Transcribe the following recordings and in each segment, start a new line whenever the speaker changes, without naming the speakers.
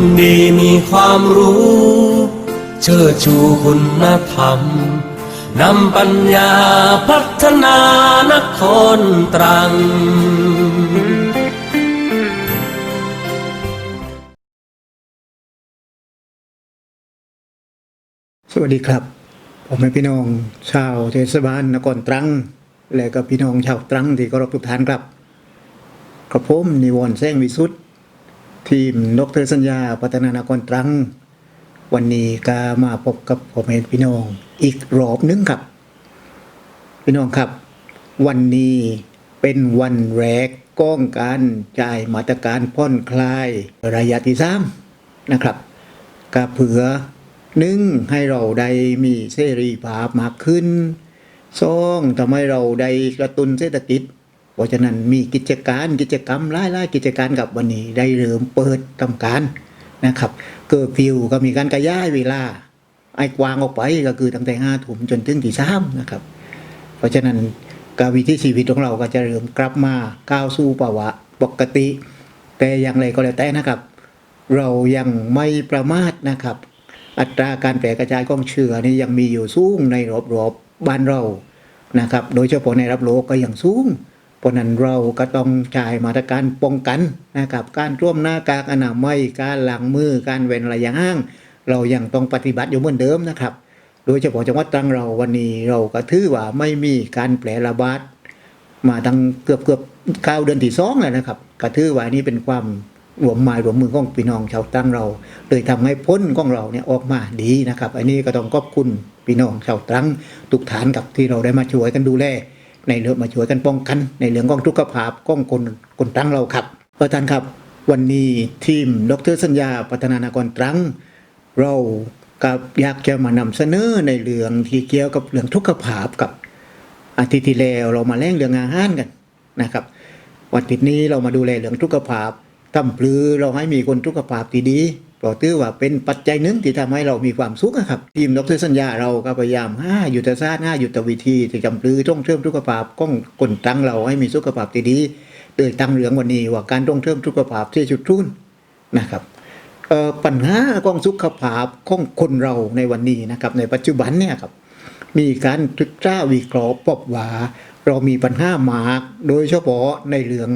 คนดีมีความรู้ เชิดชูคุณธรรม นำปัญญาพัฒนานครตรัง
สวัสดีครับ ผมเป็นพี่น้องชาวเทศบาลนครตรัง และก็พี่น้องชาวตรังที่เคารพทุกท่านครับกระผมนิวรณ์แซงวิสุทธ์ ทีมดรสัญญาพัฒนานครตรัง วันนี้ก็มาพบกับผมเองพี่น้อง อีกรอบหนึงครับ พี่น้องครับ วันนี้เป็นวันแรกก้องการจ่ายมาตรการผ่อนคลายระยะที่สามนะครับก็เผื่อหนึ่งให้เราได้มีเสรีภาพมากขึ้นสองทำให้เราได้กระตุ้นเศรษฐกิจ เพราะฉะนั้นมีกิจการกิจกรรมหลายๆกิจการกับวันนี้ได้เริ่มเปิดทำการนะครับ เกิดฟิวก็มีการกระย้ายเวลา ไอ้กวางออกไปก็คือตั้งแต่ห้าถุมจนถึงที่สามนะครับ เพราะฉะนั้นกาวิถีชีวิตของเราก็จะเริ่มกลับมาก้าวสู่ภาวะปกติ แต่อย่างไรก็แล้วแต่นะครับ เรายังไม่ประมาทนะครับ อัตราการแพร่กระจายของเชื้อนี่ยังมีอยู่สูงในรอบๆบบ้านเรานะครับ โดยเฉพาะในรับโลกก็ยังสูง เพราะนั้นเราก็ต้องจ่ายมาตรการป้องกันนะครับการร่วมหน้ากากอนามัยการล้างมือการเว้นระยะห่าง เรายังต้องปฏิบัติอยู่เหมือนเดิมนะครับ โดยเฉพาะจังหวัดตรังเราวันนี้เราก็ถือว่าไม่มีการแพร่ระบาดมาตั้งเกือบเกือบเก้าเดือนที่สองแล้วนะครับกระทือว่านี่เป็นความรวมหมายรวมมือของพี่น้องชาวตั้งเราเลยทำให้พ้นของเราเนี่ยออกมาดีนะครับ อันนี้ก็ต้องขอบคุณพี่น้องชาวตรังทุกฐานกับที่เราได้มาช่วยกันดูแล ในเรื่องมาช่วยกันป้องกัน ในเรื่องของทุกขภาพของคนคนตรังเราครับประธานครับ วันนี้ทีมดรสัญญาพัฒนานากรตรัง เรากับอยากจะมานำเสนอในเรื่องที่เกี่ยวกับเรื่องทุกขภาพกับอาทิตย์ที่แล้วเรามาแล่งเรื่องอาหารกันนะครับ วันทิตนี้เรามาดูแลเรื่องสุขภาพทำปลือเราให้มีคนสุขภาพที่ดี พราะถือว่าเป็นปัจจัยหนึ่งที่ทำให้เรามีความสุขอะครับทีมดรสัญญาเราก็พยายามห้ายุทธศาสตร์ห้ายุทธวิธีที่จำปลือต้องเชื่อมสุขภาพของคนตั้งเราให้มีสุขภาพที่ดีโดยตั้งเรื่องวันนี้ว่าการต้องเชื่อมสุขภาพที่ชุดทุนนะครับปัญหาของสุขภาพของคนเราในวันนี้นะครับ ในปัจจุบันเนี่ยครับมีการศึกษาวิเคราะห์พบว่าเรามีปัญหามากโดยเฉพาะในเรื่อง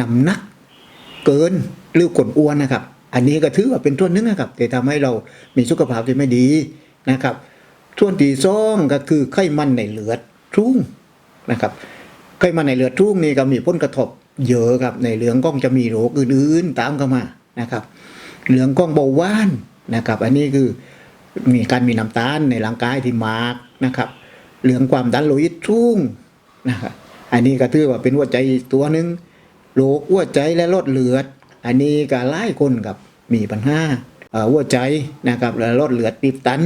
น้ำหนักเกินหรือกดอ้วนนะครับ อันนี้ก็ถือว่าเป็นส่วนหนึ่งนะครับที่ทำให้เรามีสุขภาพที่ไม่ดีนะครับส่วนที่สองก็คือไขมันในเลือดทุ่งนะครับไขมันในเลือดทุ่งนี่ก็มีผลกระทบเยอะครับในเรื่องก้องจะมีโรคอื่นๆตามเข้ามานะครับเรื่องก้องเบาหวานนะครับ อันนี้คือมีการมีน้ำตาลในร่างกายที่มากนะครับเรื่องความดันโลหิตสูงนะครับอันนี้ก็ถือว่าเป็นหัวใจตัวหนึ่งโรคหัวใจและลดเลือด อันนี้ก็หลายคนกับ มีปัญหาหัวใจนะครับและลดเหลือดตีบตัน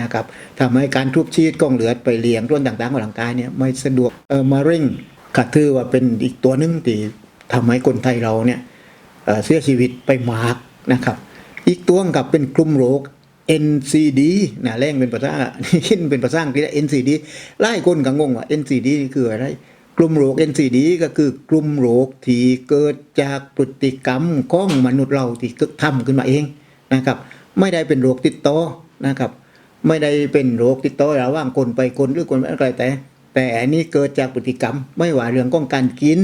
นะครับทำให้การทุบชีดกล้องเหลือดไปเลี้ยงส่วนต่างๆของร่างกายเนี่ยไม่สะดวกเออมาเร่งก็ถือว่าเป็นอีกตัวหนึ่งที่ทำให้คนไทยเราเนี่ยเสียชีวิตไปมากนะครับ อีกตัวกับเป็นกลุ่มโรค NCD นะแรงเป็นภาษาหินเป็นภาษาอังกฤษ NCD หลายคนก็งงว่า NCD นี่คืออะไร กลุ่มโรค NCD ก็คือกลุ่มโรคที่เกิดจากพฤติกรรมของมนุษย์เราที่ทำขึ้นมาเองนะครับ ไม่ได้เป็นโรคติดต่อนะครับ ไม่ได้เป็นโรคติดต่อระหว่างคนไปคนหรือคนอะไรแต่ แต่อันนี้เกิดจากพฤติกรรม ไม่ว่าเรื่องของการกิน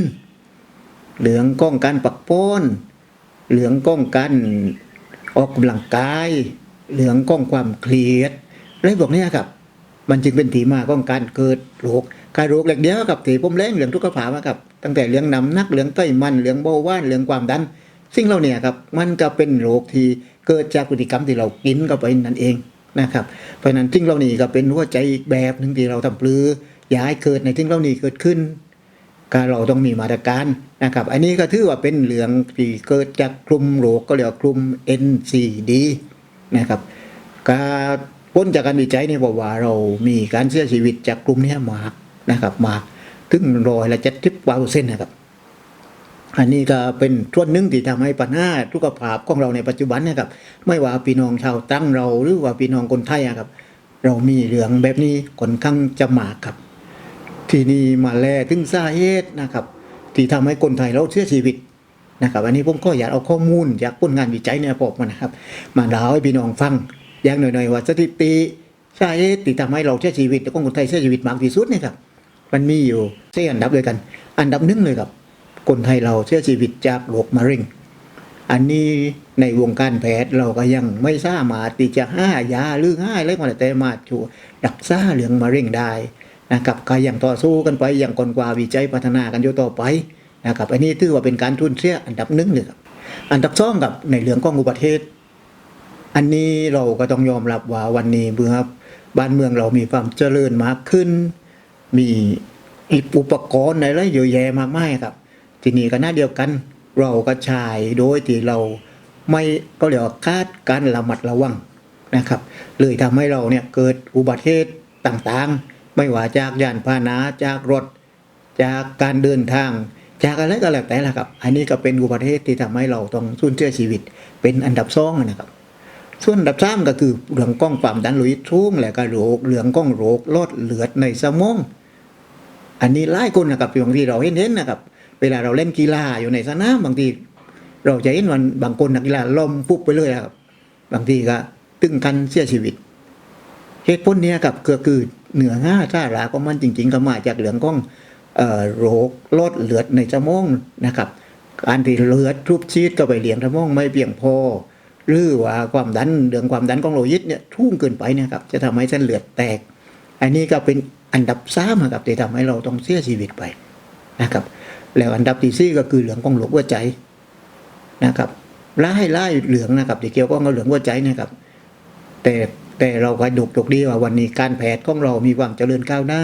เหลืองก้องการปักป้นเหลืองก้องการออกกำลังกายเหลืองก้องความเครียดอะไรบอกนี้ครับ มันจึงเป็นที่มาของการเกิดโรคการโรคเหล็กเดียวกับที่ผมแรงเหลืองทุกขภาพอะครับ ตั้งแต่เหลืองน้ำนักเหลืองไขมันเหลืองเบาหวานเหลืองความดันสิ่งเหล่านี้ครับมันก็เป็นโรคที่เกิดจากพฤติกรรมที่เรากินเข้าไปนั่นเองนะครับเพราะนั้นสิ่งเหล่านี้ก็เป็นหัวใจอีกแบบหนึ่งที่เราทำปลืออย่าให้เกิดในสิ่งเหล่านี้เกิดขึ้นการเราต้องมีมาตรการนะครับ อันนี้ก็ถือว่าเป็นเหลืองที่เกิดจากกลุ่มโรคก็เรียกว่ากลุ่ม NCD นะครับการ พ้นจากการวิจัยเนี่ยบอกว่าเรามีการเสียชีวิตจากกลุ่มนี้มากนะครับ มากถึงร้อยละเจ็ดสิบกว่าเปอร์เซ็นต์นะครับ อันนี้ก็เป็นส่วนหนึ่งที่ทำให้ปัญหาทุกขภาพของเราในปัจจุบันนะครับ ไม่ว่าพี่น้องชาวตั้งเราหรือว่าพี่น้องคนไทยอะครับ เรามีเรื่องแบบนี้ค่อนข้างจะมากครับ ที่นี้มาแลถึงสาเหตุนะครับ ที่ทำให้คนไทยเราเสียชีวิตนะครับ อันนี้ผมก็อยากเอาข้อมูลจากผลงานวิจัยเนี่ยพบมานะครับ มาเล่าให้พี่น้องฟัง อย่างหน่อยๆว่าสถิติสาเหตุที่ทำให้เราเสียชีวิตแล้วก็คนไทยเสียชีวิตมากที่สุดนี่ครับ มันมีอยู่สี่อันดับด้วยกัน อันดับหนึ่งเลยครับ คนไทยเราเสียชีวิตจากโรคมะเร็ง อันนี้ในวงการแพทย์เราก็ยังไม่สามารถที่จะห้ายาหรือห้าอะไรก็แต่มาช่วยรักษาเรื่องมะเร็งได้นะครับก็ยังต่อสู้กันไปอย่างคนกว่าวิจัยพัฒนากันอยู่ต่อไปนะครับ อันนี้ถือว่าเป็นการทุนเสียอันดับหนึ่งเลยครับอันดับสองกับในเรื่องของอุบัติเหตุ อันนี้เราก็ต้องยอมรับว่าวันนี้เมื่อบ้านเมืองเรามีความเจริญมากขึ้น มีอุปกรณ์อะไรเยอะแยะมากมายครับ ทีนี้ก็น่าเดียวกัน เราก็ใช้โดยที่เราไม่ก็เรียกว่าคาดการระมัดระวังนะครับเลยทำให้เราเนี่ยเกิดอุบัติเหตุต่างๆ ไม่ว่าจากยานพาหนะจากรถ จากการเดินทาง จากอะไรก็แล้วแต่ละครับ อันนี้ก็เป็นอุบัติเหตุที่ทำให้เราต้องสูญเสียชีวิต เป็นอันดับสองนะครับ ส่วนดับสามก็คือเรื่องกล้องความดันโลหิตสูงและก็โรคเรื่องกล้องโรคลดเลือดในสมองอันนี้หลายคนนะครับบางทีเราเห็นเห็นนะครับ เวลาเราเล่นกีฬาอยู่ในสนามบางทีเราจะเห็นวันบางคนนักกีฬาล้มปุ๊บไปเลยครับ บางทีก็ตึงกันเสียชีวิต เหตุผลเนี้ยครับก็คือเหนือง่าท่าราของมันจริง ๆ ก็มาจากเรื่องของเอ่อโรคลดเลือดในสมองนะครับ การที่เลือดทุบชีดก็ไปเลี้ยงสมองไม่เพียงพอ หรือว่าความดันเรื่องความดันของโลหิตเนี่ยทุ่งเกินไปเนะครับจะทำให้เส้นเลือดแตก อันนี้ก็เป็นอันดับสามอะครับที่ทำให้เราต้องเสียชีวิตไปนะครับ แล้วอันดับที่สี่ก็คือเรื่องของโรคหัวใจนะครับไล่ไล่เหลืองนะครับที่เกี่ยวข้องกับเหลืองหัวใจนะครับ แต่แต่เราก็ดุกดกดีว่าวันนี้การแพทย์ของเรามีความเจริญก้าวหน้า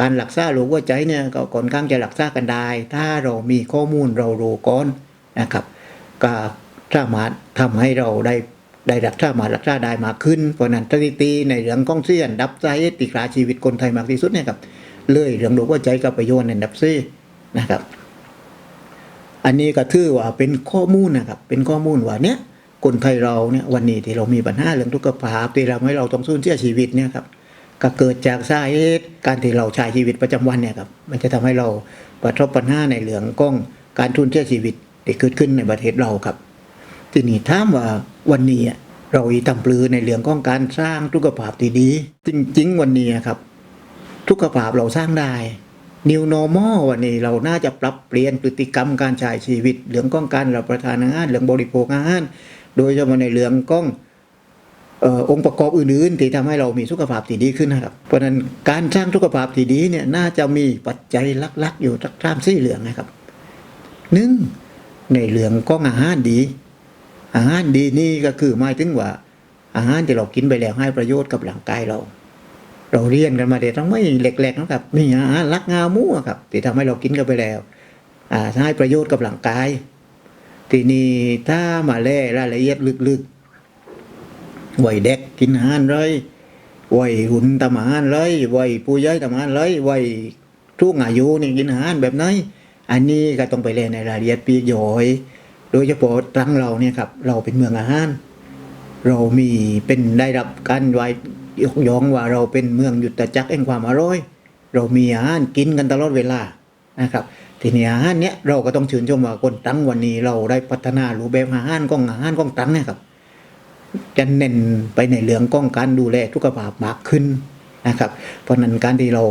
การรักษาโรคหัวใจเนี่ยก็ค่อนข้างจะรักษากันได้ ถ้าเรามีข้อมูลเรารู้ก่อนนะครับ ก็สามารถ ทำให้เราได้ได้รักษามารักษาได้มากขึ้น เพราะนั้นสถิติในเรื่องของเสียนดับใจติดขาชีวิตคนไทยมากที่สุดเนี่ยครับเลยเรื่องโรคหัวใจกับประโยชน์ในดับซีนะครับ อันนี้ก็ถือว่าเป็นข้อมูลนะครับ เป็นข้อมูลว่าเนี้ยคนไทยเราเนี่ยวันนี้ที่เรามีปัญหาเรื่องทุกขภาพที่เราให้เราต้องสูญเสียชีวิตเนี่ยครับก็เกิดจากสาเหตุการที่เราใช้ชีวิตประจำวันเนี่ยครับมันจะทำให้เราประสบปัญหาในเรื่องของการสูญเสียชีวิตที่เกิดขึ้นในประเทศเราครับ ทีนี้ถามว่าวันนี้เราทำปลือในเรื่องของการสร้างทุกขภาพที่ดี จริง ๆ วันนี้ครับ ทุกขภาพเราสร้างได้ New Normal วันนี้เราน่าจะปรับเปลี่ยนพฤติกรรมการใช้ชีวิต เรื่องของการรับประทานอาหารเรื่องบริโภคอาหารโดยเฉพาะในเรื่องของออองค์ประกอบอื่นๆที่ทำให้เรามีสุขภาพที่ดีขึ้นนะครับ เพราะฉะนั้นการสร้างสุขภาพที่ดีเนี่ยน่าจะมีปัจจัยลักๆ อยู่สักสามสี่เรื่องนะครับหนึ่งในเรื่องของอาหารดี อาหารดีนี่ก็คือหมายถึงว่า อาหารที่เรากินไปแล้วให้ประโยชน์กับร่างกายเรา เราเรียนกันมาแต่ต้องไม่เล็กๆนะครับนี่อาหารลักงามูอะครับที่ทำให้เรากินกันไปแล้วอ่าให้ประโยชน์กับร่างกาย ทีนี้ถ้ามาแล่รายละเอียดลึกๆวัยเด็กกินอาหารไรวัยหุ่นทำอาหารไรวัยผู้ใหญ่ทำอาหารไรวัยทุกอายุนี่กินอาหารแบบไหนอันนี้ก็ต้องไปเรียนในรายละเอียดปีกย่อย โดยเฉพาะตรังเราเนี่ยครับเราเป็นเมืองอาหาร เรามีเป็นได้รับการไว้ยกย่องว่าเราเป็นเมืองหยุดจักรแห่งความอร่อย เรามีอาหารกินกันตลอดเวลานะครับทีนี้อาหารเนี้ยเราก็ต้องชื่นชมว่าคนตรังวันนี้เราได้พัฒนารูปแบบอาหารของอาหารของตรังเนี่ยครับจะเน้นไปในเรื่องของการดูแลสุขภาพมากขึ้นนะครับ เพราะนั้นการที่เรา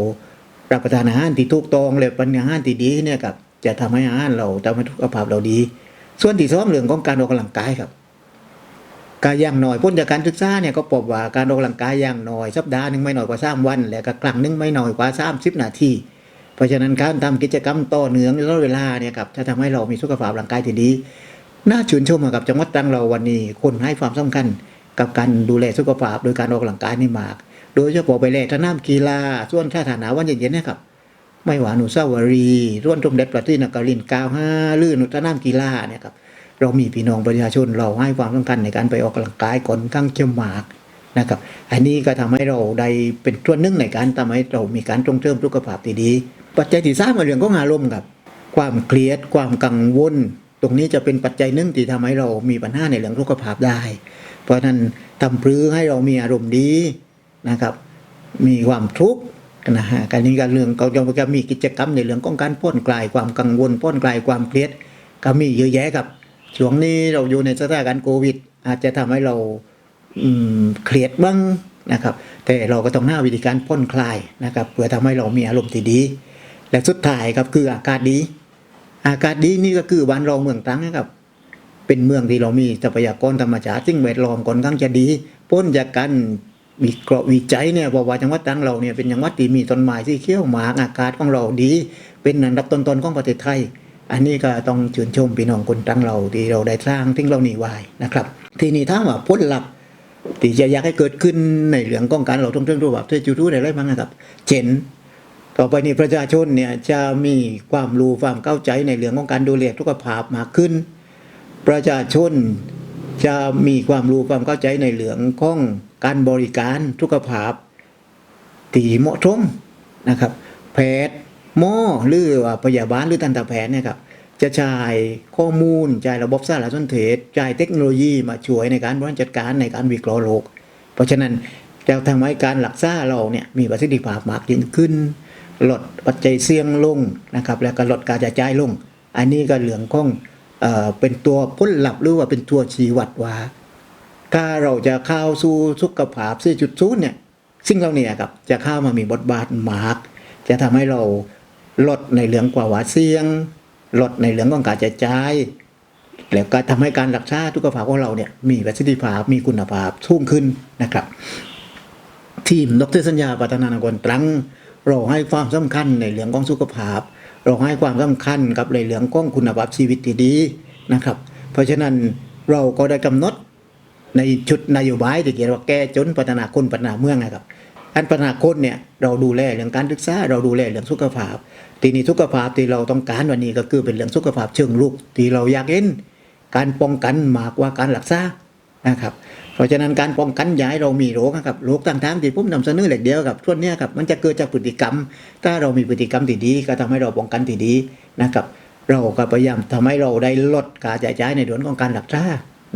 รับประทานอาหารที่ถูกต้องและเป็นอาหารที่ดีเนี่ยครับจะทำให้อาหารเราทำให้สุขภาพเราดี ส่วนที่สองเรื่องของการออกกำลังกายครับการย่างน้อยพ้นจากการศึกษาเนี่ยก็พบว่าการออกกำลังกายย่างน้อยสัปดาห์หนึ่งไม่น้อยกว่าสามวัน และก็ครั้งหนึ่งไม่น้อยกว่าสามสิบนาทีเพราะฉะนั้นการทำกิจกรรมต่อเนื่องตลอดเวลาเนี่ยครับจะทำให้เรามีสุขภาพร่างกายที่ดีน่าชื่นชมกับจังหวัดตรังเราวันนี้คนให้ความสำคัญกับการดูแลสุขภาพโดยการออกกำลังกายนี่มาก โดยเฉพาะไปแล่สนามกีฬาส่วนท่าฐานาวันเย็นๆนะครับ ไม่ว่าหนุสาวรีร่วนสมเด็จพระที่นครินก้าวห้าลื่นนุสนามกีฬาเนี่ยครับเรามีพี่น้องประชาชนเราให้ความสำคัญในการไปออกกำลังกายก่อนข้างเชื่อมากนะครับอันนี้ก็ทำให้เราได้เป็นส่วนหนึ่งในการทำให้เรามีการส่งเสริมสุขภาพที่ดี ปัจจัยที่สามมาเรื่องของอารมณ์ครับ ความเครียดความกังวล ตรงนี้จะเป็นปัจจัยหนึ่งที่ทำให้เรามีปัญหาในเรื่องสุขภาพได้ เพราะฉะนั้นทำพรือให้เรามีอารมณ์ดีนะครับ มีความทุกข์ นะฮะการนี้การเรื่องเราจะมีกิจกรรมในเรื่องของการพ่นคลายความกังวลพ่นคลายความเครียดก็มีเยอะแยะครับช่วงนี้เราอยู่ในสถานการณ์โควิด อาจจะทำให้เราเครียดบ้างนะครับ แต่เราก็ต้องหาวิธีการผ่อนคลายนะครับเพื่อทำให้เรามีอารมณ์ที่ดี และสุดท้ายครับคืออากาศดี อากาศดีนี่ก็คือบ้านเราเมืองตรังนะครับ เป็นเมืองที่เรามีทรัพยากรธรรมชาติซึ่งแวดล้อมค่อนข้างจะดี พ้นจากการ วิเคราะห์วิจัยเนี่ยบอกว่าจังหวัดตังเราเนี่ยเป็นจังหวัดที่มีต้นไม้ที่เขี้ยวหมากอากาศของเราดี เป็นอันดับต้นๆของประเทศไทย อันนี้ก็ต้องชื่นชมพี่น้องคนตังเราที่เราได้สร้างทิ้งเรานี่ไว้นะครับ ทีนี้ถ้ามว่าพ้นหลักที่จะอยากให้เกิดขึ้นในเรื่องของการเราท่องเที่ยวรูปแบบที่จูรู้ได้ไรบ้างนะครับ เช่นต่อไปนี้ประชาชนเนี่ยจะมีความรู้ความเข้าใจในเรื่องของการดูแลสุขภาพมากขึ้น ประชาชน จะมีความรู้ความเข้าใจในเรื่องของการบริการสุขภาพที่เหมาะสมนะครับ แพทย์หมอหรือว่าพยาบาลหรือทันตแพทย์เนี่ยครับจะใช้ข้อมูลใช้ระบบสารสนเทศใช้เทคโนโลยีมาช่วยในการบริหารจัดการในการวิเคราะห์โรคเพราะฉะนั้นจะทำให้การรักษาเราเนี่ยมีประสิทธิภาพมากยิ่งขึ้น ลดปัจจัยเสี่ยงลงนะครับ แล้วก็ลดการจะจ่ายลง อันนี้ก็เหลืองของ เอ่อเป็นตัวพ้นหลับหรือว่าเป็นตัวชี้วัดว่าถ้าเราจะเข้าสู่สุขภาพ4.0เนี่ยสิ่งเหล่านี้ครับจะเข้ามามีบทบาทมาก จะทำให้เราลดในเรื่องกว่าหวาเสี่ยง ลดในเรื่องของการจะจ่ายแล้วก็ทำให้การรักษาสุขภาพของเราเนี่ยมีประสิทธิภาพมีคุณภาพสูงขึ้นนะครับ ทีมดรสัญญาปัตนานกรตรังเราให้ความสำคัญในเรื่องของสุขภาพ เราให้ความสำคัญกับในเรื่องของคุณภาพชีวิตที่ดีนะครับ เพราะฉะนั้นเราก็ได้กำหนดในชุดนโยบายที่เขียนว่าแก้จนพัฒนาคนพัฒนาเมืองนะครับการพัฒนาคนเนี่ยเราดูแลเรื่องการศึกษาเราดูแลเรื่องสุขภาพ ทีนี้สุขภาพที่เราต้องการวันนี้ก็คือเป็นเรื่องสุขภาพเชิงลุกที่เราอยากเห็นการป้องกันมากกว่าการรักษานะครับ เพราะฉะนั้นการป้องกันย้ายเรามีโรคนะครับโรคต่างๆที่ผมนำเสนอเหล็กเดียวกับส่วนนี้ครับมันจะเกิดจากพฤติกรรม ถ้าเรามีพฤติกรรมที่ดีก็ทำให้เราป้องกันที่ดีนะครับ เราก็พยายามทำให้เราได้ลดการจ่ายจ่ายในเรื่องของการรักษา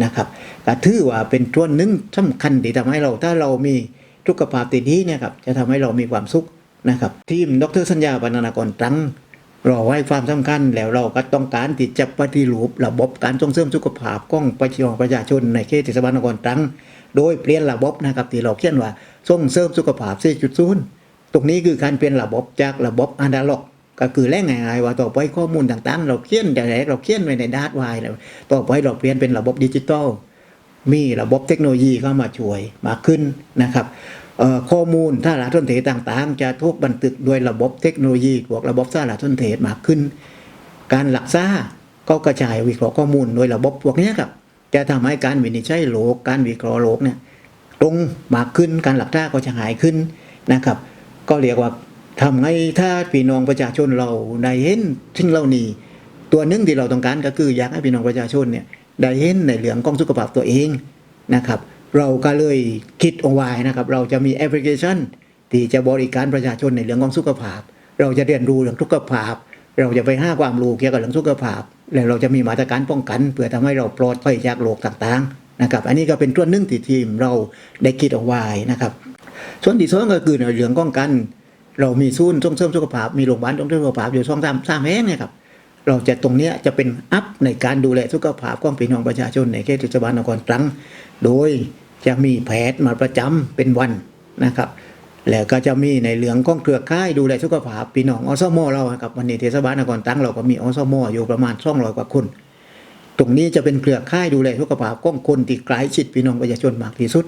นะครับก็ถือว่าเป็นส่วนหนึ่งสำคัญที่ทำให้เราถ้าเรามีสุขภาพที่ดีเนี่ยครับจะทำให้เรามีความสุขนะครับทีมดรสัญญาปนานากรตรัง เราให้ความสำคัญแล้วเราก็ต้องการที่จะปฏิรูประบบการส่งเสริมสุขภาพของประชาชนประชาชนในเขตเทศบาลนครตรังโดยเปลี่ยนระบบนะครับที่เราเขียนว่าส่งเสริมสุขภาพ4.0ตรงนี้คือการเปลี่ยนระบบจากระบบอนาล็อกก็คือแรกง่ายๆว่าต่อไปข้อมูลต่างๆ เราเขียนแต่แรกเราเขียนไว้ในดาร์ดไวแล้วต่อไปเราเปลี่ยนเป็นระบบดิจิตอลมีระบบเทคโนโลยีเข้ามาช่วยมากขึ้นนะครับ ข้อมูลถ้าสารสนเทศต่างๆ จะถูกบันทึกโดยระบบเทคโนโลยีพวกระบบสารสนเทศมากขึ้น การหลักษาก็กระจายวิเคราะห์ข้อมูลโดยระบบพวกนี้ครับ จะทำให้การวินิจฉัยโรคการวิเคราะห์โรคเนี่ยตรงมากขึ้นการหลักษาก็จะหายขึ้นนะครับ ก็เรียกว่าทำให้ถ้าพี่น้องประชาชนเราได้เห็นสิ่งเหล่านี้ตัวหนึ่งที่เราต้องการก็คืออยากให้พี่น้องประชาชนเนี่ยได้เห็นในเรื่องของสุขภาพตัวเองนะครับ เราก็เลยคิดเอาไว้นะครับ เราจะมีแอปพลิเคชัน ที่จะบริการประชาชนในเรื่องของสุขภาพ เราจะเรียนรู้เรื่องสุขภาพ เราจะไปห้าความรู้เกี่ยวกับเรื่องสุขภาพ แล้วเราจะมีมาตรการป้องกัน เพื่อทำให้เราปลอดภัยจากโรคต่างๆนะครับ อันนี้ก็เป็นตัวหนึ่งที่ทีมเราได้คิดเอาไว้นะครับ ส่วนที่สองก็คือในเรื่องของการเรามีศูนย์ส่งเสริมสุขภาพ มีโรงพยาบาลส่งเสริมสุขภาพอยู่สองสามสามแห่งนะครับเราจะตรงนี้จะเป็นอัพในการดูแลสุขภาพของพี่น้องประชาชนในเขตเทศบาลนครตรัง โดย จะมีแพทย์มาประจำเป็นวันนะครับ แล้วก็จะมีในเรื่องของเครือข่ายดูแลสุขภาพพี่น้องอสมเราครับวันนี้เทศบาลนครตรังเราก็มีอสมอยู่ประมาณ200กว่าคนตรงนี้จะเป็นเครือข่ายดูแลสุขภาพของคนที่ใกล้ชิดพี่น้องประชาชนมากที่สุด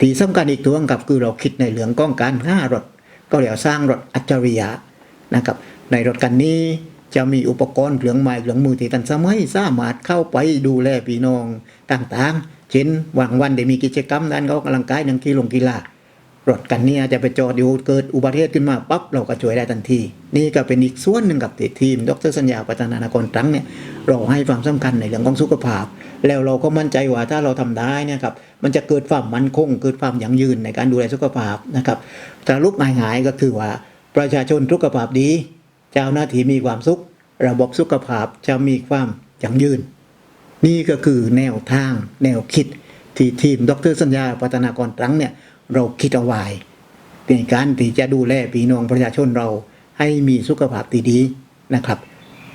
ที่สำคัญอีกตัวนึงครับคือเราคิดในเรื่องของการห้ารถ ก็เรียกว่าสร้างรถอัจฉริยะนะครับ ในรถคันนี้จะมีอุปกรณ์เครื่องไม้เครื่องมือที่ทันสมัยสามารถเข้าไปดูแลพี่น้องต่างๆ เช่นวางวันได้มีกิจกรรมด้นเขาออกกำลังกายนังกีฬงกีฬารถกันเนี้จะไปจอดอยู่เกิดอุบัติเหตุขึ้นมาปั๊บเราก็ช่วยได้ทันที นี่ก็เป็นอีกส่วนหนึ่งกับทีม ดรสัญญาปัฒนานครตรังเนี่ยเราให้ความสำคัญในเรื่องของสุขภาพ แล้วเราก็มั่นใจว่าถ้าเราทำได้เนี่ยครับมันจะเกิดความมั่นคง เกิดความยั่งยืนในการดูแลสุขภาพนะครับสรุปง่ายๆก็คือว่าประชาชนสุขภาพดี เจ้าหน้าที่มีความสุข ระบบสุขภาพจะมีความยั่งยืน นี่ก็คือแนวทางแนวคิดที่ทีมดรสัญญาพัฒนากรตรังเนี่ยเราคิดเอาไว้ในการที่จะดูแลพี่น้องประชาชนเราให้มีสุขภาพที่ดีนะครับ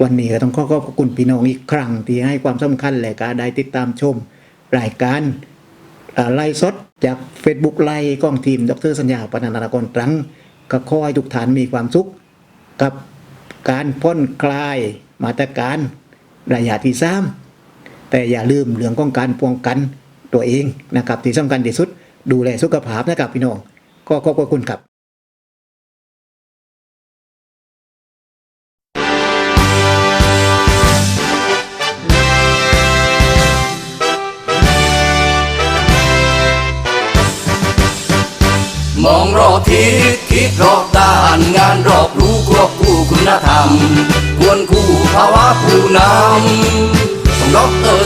วันนี้ก็ต้องขอขอบคุณพี่น้องอีกครั้งที่ให้ความสำคัญและก็ได้ติดตามชม รายการไล่สดจาก Facebook ไล่กล้องทีม ดรสัญญาปนันนากรตรังก็ขอให้ทุกท่านมีความสุข กับการพ้นคลายมาตรการระยะที่สาม แต่อย่าลืมเรื่องของการป้องกันตัวเองนะครับที่สำคัญที่สุดดูแลสุขภาพนะครับพี่น้องก็ขอบคุณครับ
มองรอบทิศคิดรอบด้านงานรอบรู้ควบคู่คุณธรรม ควรคู่ภาวะผู้นำ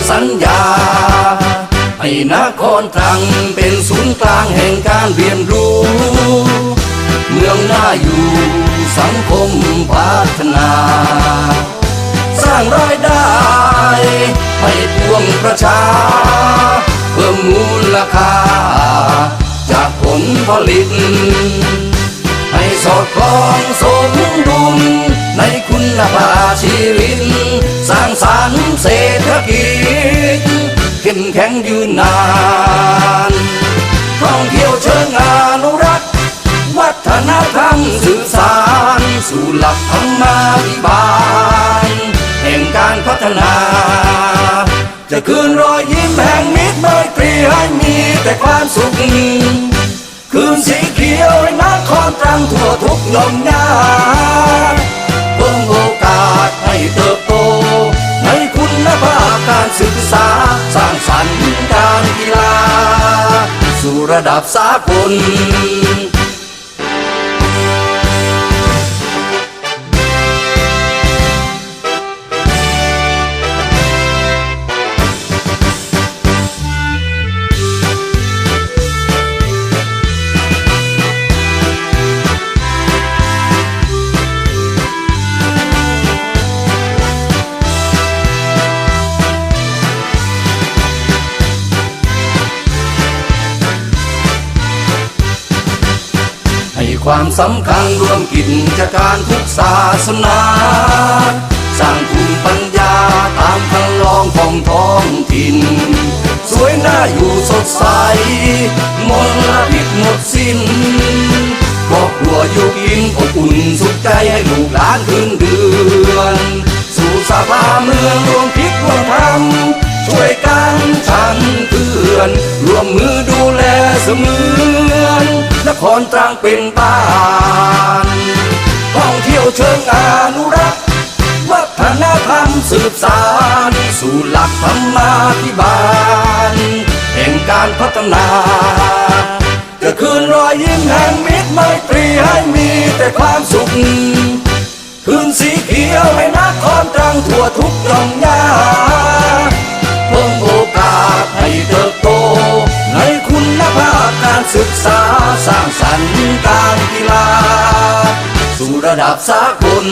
สัญญา ให้นครตรังเป็นศูนย์กลางแห่งการเรียนรู้ เมืองน่าอยู่สังคมพัฒนา สร้างรายได้ ให้พวงประชา เพิ่มมูลค่า จากผลผลิต ให้สอดคล้องสมดุลในคุณภาพชีวิต สร้างสรรค์เศรษฐกิจเข้มแข็งยืนนานท่องเที่ยวเชิงอนุรักษ์วัฒนธรรมสื่อสารสู่หลักธรรมาภิบาลแห่งการพัฒนา จะคืนรอยยิ้มแห่งมิตรไมตรีให้มีแต่ความสุขคืนสีเขียวให้นครตรังทั่วทุกหย่อมยาน ศึกษา สร้างสรรค์การกีฬา สู่ระดับสากล ความสำคัญรวมกิจการทุกศาสนา สร้างภูมิปัญญาตามคันลองของท้องถิ่น สวยน่าอยู่สดใส มลพิษหมดสิ้นครอบครัวอยู่กินอบอุ่นสุขใจให้ลูกหลานคืนเดือน สู่สภาเมืองรวมคิดรวมทำช่วยกันชันเพื่อน รวมมือดูแลเสมือน นครตรังเป็นบ้านท่องเที่ยวเชิงอนุรักษ์ วัฒนธรรมสืบสานสู่หลักธรรมาภิบาลแห่งการพัฒนาจะคืนรอยยิ้มแห่งมิตรไมตรีให้มีแต่ความสุข คืนสีเขียวให้นคร บสากล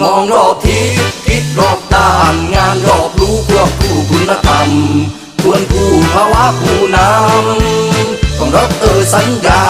มองรอบทิศคิดรอบด้าน งานรอบรู้ควบคู่คุณธรรมควรคู่ภาวะผู้นำต้องรับเออสัญญา